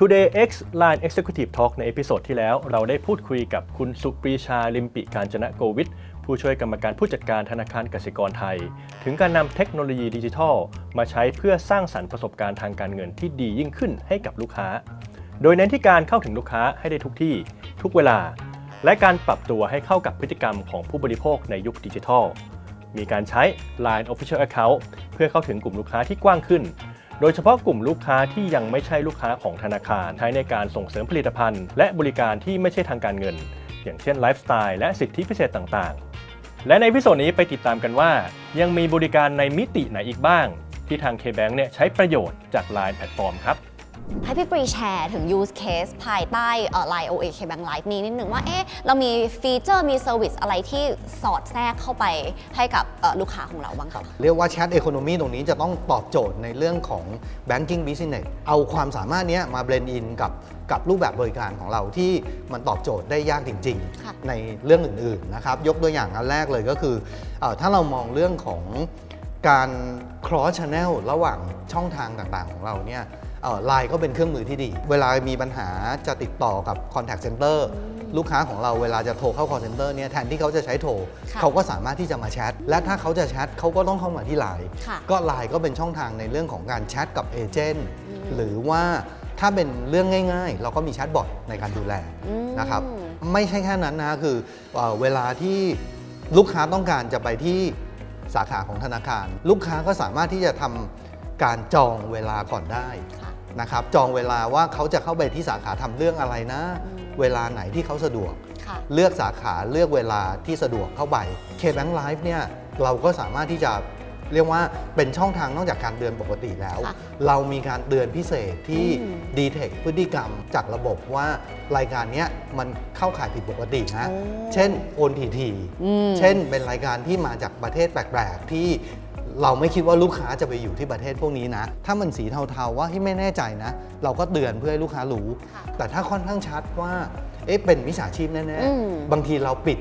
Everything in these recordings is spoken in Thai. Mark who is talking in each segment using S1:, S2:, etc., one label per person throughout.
S1: Today X Line Executive Talk ในเอพิโซดที่แล้วเราได้พูดคุยกับคุณสุปรีชาลิมปิการจนะโกวิทผู้ช่วยกรรมการผู้จัดการธนาคารกสิกรไทย ถึงการนำเทคโนโลยีดิจิทัล มาใช้เพื่อสร้างสรรค์ประสบการณ์ทางการเงินที่ดียิ่งขึ้นให้กับลูกค้า โดยเน้นที่การเข้าถึงลูกค้าให้ได้ทุกที่ ทุกเวลา และการปรับตัวให้เข้ากับพฤติกรรมของผู้บริโภคในยุคดิจิทัล มีการใช้ Line Official Account เพื่อเข้าถึงกลุ่มลูกค้าที่กว้างขึ้น โดยเฉพาะกลุ่มลูกค้าที่ยังไม่ใช่ลูกค้าของธนาคารใช้ในการส่งเสริมผลิตภัณฑ์ และบริการที่ไม่ใช่ทางการเงิน อย่างเช่นไลฟ์สไตล์และสิทธิพิเศษต่างๆ และในพิโซดนี้ไปติดตามกันว่า ยังมีบริการในมิติไหนอีกบ้าง ที่ทาง KBank เนี่ยใช้ประโยชน์จาก Line แพลตฟอร์มครับ
S2: ให้พี่ปรีแชร์ถึง use case ภายใต้เอ่อ Line OA KBank Live นี้นิดหนึ่งว่า เอ๊ะ เรามีฟีเจอร์ มีเซอร์วิสอะไรที่สอดแทรกเข้าไปให้กับเอ่อลูกค้าของเราบ้างคะ
S3: เรียกว่าแชทเอ o n o มีตรงนี้จะต้องตอบโจทย์ในเรื่องของ banking business เอาความสามารถเนี้ยมา blend in กับกับรูปแบบบริการของเราที่มันตอบโจทย์ได้ยากจริง
S2: ค่ะ
S3: ๆ ในเรื่องอื่น ๆ นะครับ ยกตัวอย่างอันแรกเลยก็คือเออถ้าเรามองเรื่องของการ cross channel ระหว่างช่องทางต่าง ๆ ของเราเนี่ย ไลน์ก็เป็นเครื่องมือที่ดี เวลามีปัญหาจะติดต่อกับ contact center ลูกค้าของเราเวลาจะโทรเข้า call center เนี่ยแทนที่เขาจะใช้โทร
S2: ค่ะ
S3: เขาก็สามารถที่จะมาแชท และถ้าเขาจะแชทเขาก็ต้องเข้ามาที่ไลน์
S2: ค่ะ
S3: ก็ไลน์ก็เป็นช่องทางในเรื่องของการแชทกับเอเจนต์หรือว่าถ้าเป็นเรื่องง่าย ๆ เราก็มีแชทบอทในการดูแล
S2: อืม
S3: นะครับไม่ใช่แค่นั้นนะคือเอ่อเวลาที่ลูกค้าต้องการจะไปที่สาขาของธนาคาร ลูกค้าก็สามารถที่จะทำการจองเวลาก่อนได้
S2: ค่ะ
S3: นะครับจองเวลาว่าเขาจะเข้าไปที่สาขาทำเรื่องอะไรนะ เวลาไหนที่เขาสะดวก
S2: ค่ะ
S3: เลือกสาขาเลือกเวลาที่สะดวกเข้าไป K-Bank Live เนี่ยเราก็สามารถที่จะเรียกว่าเป็นช่องทางนอกจากการเตือนปกติแล้ว
S2: ค่ะ
S3: เรามีการเตือนพิเศษที่
S2: อืม
S3: ดีเทคพฤติกรรมจากระบบว่ารายการเนี้ยมันเข้าข่ายผิดปกตินะ
S2: โอ้
S3: เช่นโอนทีที
S2: อืม
S3: เช่นเป็นรายการที่มาจากประเทศแปลก ๆ ที่ เราไม่คิดว่าลูกค้าจะไปอยู่ที่ประเทศพวกนี้นะ ถ้ามันสีเทาๆว่าที่ไม่แน่ใจนะ เราก็เตือนเพื่อให้ลูกค้ารู้
S2: ค่ะ
S3: แต่ถ้าค่อนข้างชัดว่าเอ๊ะเป็นมิจฉาชีพแน่
S2: อืม
S3: ๆบางทีเราปิด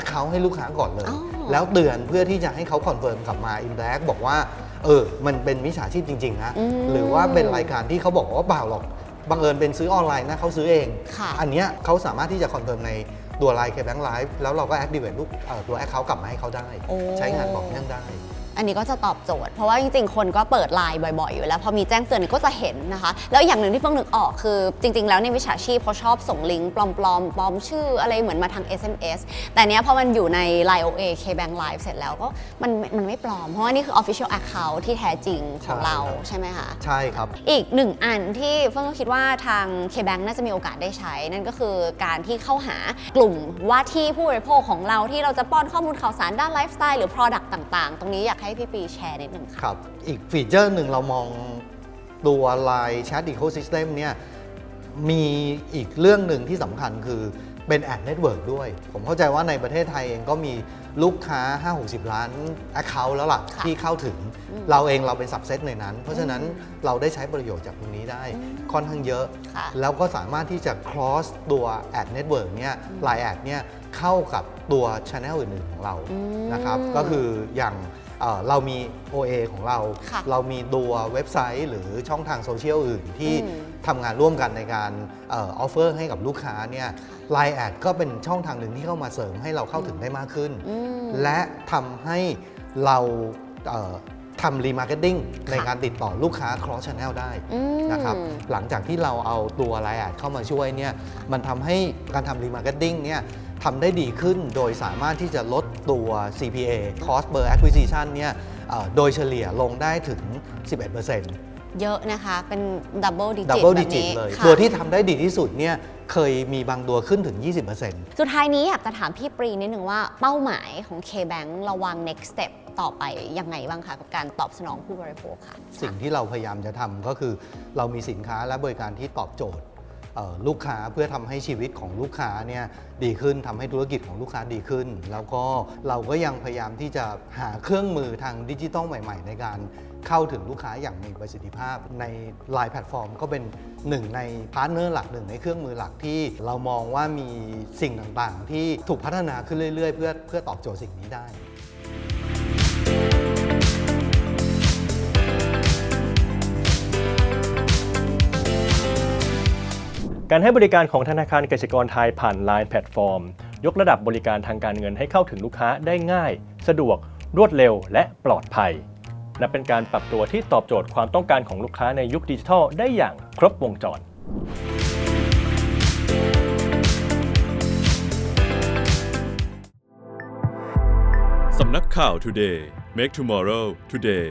S3: Account ให้ลูกค้าก่อนเลย
S2: อ๋อ
S3: แล้วเตือนเพื่อที่จะให้เขาคอนเฟิร์มกลับมาอินแ c กบอกว่าเออมันเป็นมิจฉาชีพจริงๆนะ
S2: อืม
S3: หรือว่าเป็นรายการที่เขาบอกว่าเปล่าหรอกบังเอิญเป็นซื้อออนไลน์นะเขาซื้อเอง
S2: ค่ะ
S3: อันเนี้ยเขาสามารถที่จะคอนเฟิร์มในตัวไลน์ KBank Live แล้วเราก็ activate ลูกเอ่อตัว Account กลับมาให้เขาได้
S2: โอ้
S3: ใช้งานต่อเนื่องได้
S2: อันนี้ก็จะตอบโจทย์ เพราะว่าจริงๆ คนก็เปิดไลน์บ่อยๆ อยู่แล้ว พอมีแจ้งเตือนก็จะเห็นนะคะ แล้วอย่างหนึ่งที่เพิ่งนึกออกคือ จริง ๆ แล้วในยวิชาชีพเขาชอบส่งลิงก์ปลอมๆ ปลอมชื่ออะไรเหมือนมาทาง SMS แต่เนี้ยพอมันอยู่ใน Line OA KBank Live เสร็จแล้วก็มันมันไม่ปลอม เพราะว่านี่คือ Official Account ที่แท้จริงของ
S3: ใช่
S2: เรา
S3: ครับ
S2: ใช่ไหมคะ
S3: ใช่ครับ
S2: อีกหนึ่งอันที่เฟิ่งก็คิดว่าทาง KBank น่าจะมีโอกาสได้ใช้ นั่นก็คือการที่เข้าหากลุ่มว่าที่ผู้บริโภคของเราที่เราจะป้อนข้อมูลข่าวสารด้านไลฟ์สไตล์หรือ Product ต่าง ๆ ตรงนี้อยากให้พี่ปีแชร์นิดหนึ่งค่ะ
S3: ครับ อีกฟีเจอร์หนึ่งเรามองตัว Line Chat Ecosystem เนี่ยมีอีกเรื่องหนึ่งที่สำคัญคือเป็น Ad Network ด้วย ผมเข้าใจว่าในประเทศไทยเองก็มีลูกค้า 5-60 ล้าน Account แล้วล่ะ
S2: ค่ะ
S3: ที่เข้าถึง เราเองเราเป็นสับเซตในนั้น เพราะฉะนั้นเราได้ใช้ประโยชน์จากตรงนี้ได้ค่อนข้างเยอะ
S2: ค่ะ
S3: แล้วก็สามารถที่จะ cross ตัว Ad Network เนี่ย Line Ad เนี่ยเข้ากับตัว Channel อื่นๆของเรา
S2: อืม
S3: นะครับก็คืออย่าง เอ่อเรามี OA ของเรา
S2: ค่ะ
S3: เรามีตัวเว็บไซต์หรือช่องทางโซเชียลอื่นที่
S2: อืม
S3: ทำงานร่วมกันในการออฟเฟอร์ให้กับลูกค้าเนี่ยไลน์แอดก็เป็นช่องทางหนึ่งที่เข้ามาเสริมให้เราเข้าถึงได้มากขึ้น
S2: อืม
S3: และทำให้เราเอ่อ ทำรีมาร์เก็ตติ้งในการติดต่อลูกค้า cross channel ได้
S2: อืม
S3: นะครับหลังจากที่เราเอาตัวไลน์แอดเข้ามาช่วยเนี่ยมันทำให้การทำรีมาร์เก็ตติ้งเนี่ยทำได้ดีขึ้นโดยสามารถที่จะลดตัว CPA cost per acquisition เนี่ยเอ่อโดยเฉลี่ยลงได้ถึง 11%
S2: เยอะนะคะ เป็นดับเบิลดิจิต
S3: ดับเบิล
S2: แบ
S3: ดิ
S2: บ
S3: จิต
S2: นี้
S3: เลย
S2: ค่ะ
S3: ตัวที่ทำได้ดีที่สุดเนี่ยเคยมีบางตัวขึ้นถึง 20%
S2: สุดท้ายนี้อยากจะถามพี่ปรีนิดนึงว่าเป้าหมายของ KBank ระวาง next step ต่อไปยังไงบ้างคะกับการตอบสนองผู้บริโภคค่ะ
S3: สิ่งที่เราพยายามจะทำก็คือเรามีสินค้าและบริการที่ตอบโจทย์เอ่อ ลูกค้าเพื่อทำให้ชีวิตของลูกค้าเนี่ยดีขึ้นทำให้ธุรกิจของลูกค้าดีขึ้น แล้วก็เราก็ยังพยายามที่จะหาเครื่องมือทางดิจิตอลใหม่ ๆ ในการเข้าถึงลูกค้าอย่างมีประสิทธิภาพ ใน Line แพลตฟอร์มก็เป็นหนึ่งในพาร์ทเนอร์หลักหนึ่งในเครื่องมือหลักที่เรามองว่ามีสิ่งต่างๆ ที่ถูกพัฒนาขึ้นเรื่อย ๆ เพื่อเพื่อตอบโจทย์สิ่งนี้ได้
S1: การให้บริการของธนาคารกสิกรไทยผ่าน Line แพลตฟอร์ม ยกระดับบริการทางการเงินให้เข้าถึงลูกค้าได้ง่าย สะดวก รวดเร็ว และปลอดภัยนับเป็นการปรับตัวที่ตอบโจทย์ความต้องการของลูกค้าในยุคดิจิทัลได้อย่างครบวงจร
S4: สำนักข่าว Today Make Tomorrow Today